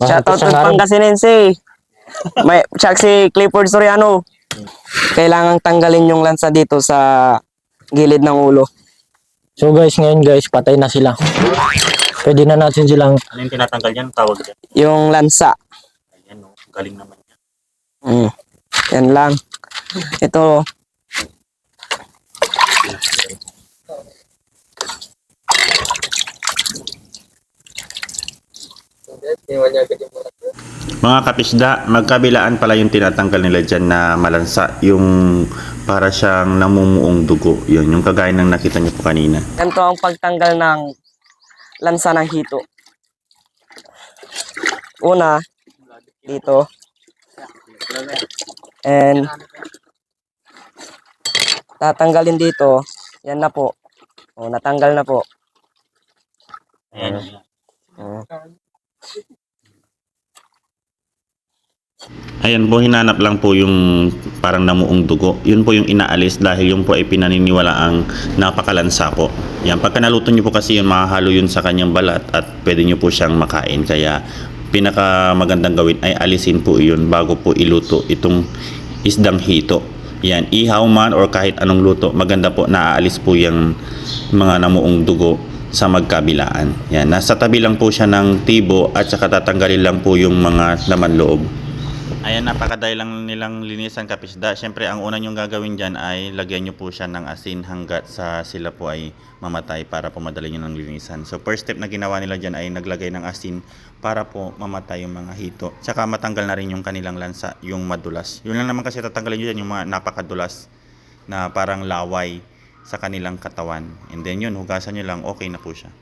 Shoutout ng. Pangasinense. May check si Clifford Soriano. Kailangang tanggalin yung lansa dito sa gilid ng ulo. So guys, ngayon guys, patay na sila. Pwede na natin silang Ano yung tinatanggal yan? Tawag dyan. Yung lansa. Ayan, no? Galing naman yan. Mm. Yan lang. Ito, Mga kapisda, magkabilaan pala yung tinatanggal nila dyan na malansa. Yung para siyang namumuong dugo. Yun, yung kagaya ng nakita niyo po kanina. ganito ang pagtanggal ng lansa ng hito. Una, dito. And tatanggalin dito. Yan na po. O, natanggal na po. Ayan. Mm. Ayan po, hinanap lang po yung parang namuong dugo. Yun po yung inaalis dahil yung po ay pinaniniwala ang napakalansa po. Yan, pagka naluto nyo po kasi yun, makahalo yun sa kanyang balat at pwede nyo po siyang makain. Kaya pinaka magandang gawin ay alisin po yun bago po iluto itong isdang hito. Yan, ihaw man or kahit anong luto, maganda po naaalis po yung mga namuong dugo sa magkabilaan. Yan, nasa tabi lang po siya ng tibo at saka tatanggalin lang po yung mga laman loob. Ayan, napakadali lang nilang linisan kapisda. Siyempre, ang una nyong gagawin dyan ay lagyan nyo po siya ng asin hanggat sa sila po ay mamatay para po madali nyo ng linisan. So, first step na ginawa nila dyan ay naglagay ng asin para po mamatay yung mga hito. Tsaka matanggal na rin yung kanilang lansa, yung madulas. Yun lang naman kasi tatanggalin nyo dyan yung mga napakadulas na parang laway sa kanilang katawan. And then yun, hugasan nyo lang, okay na po siya.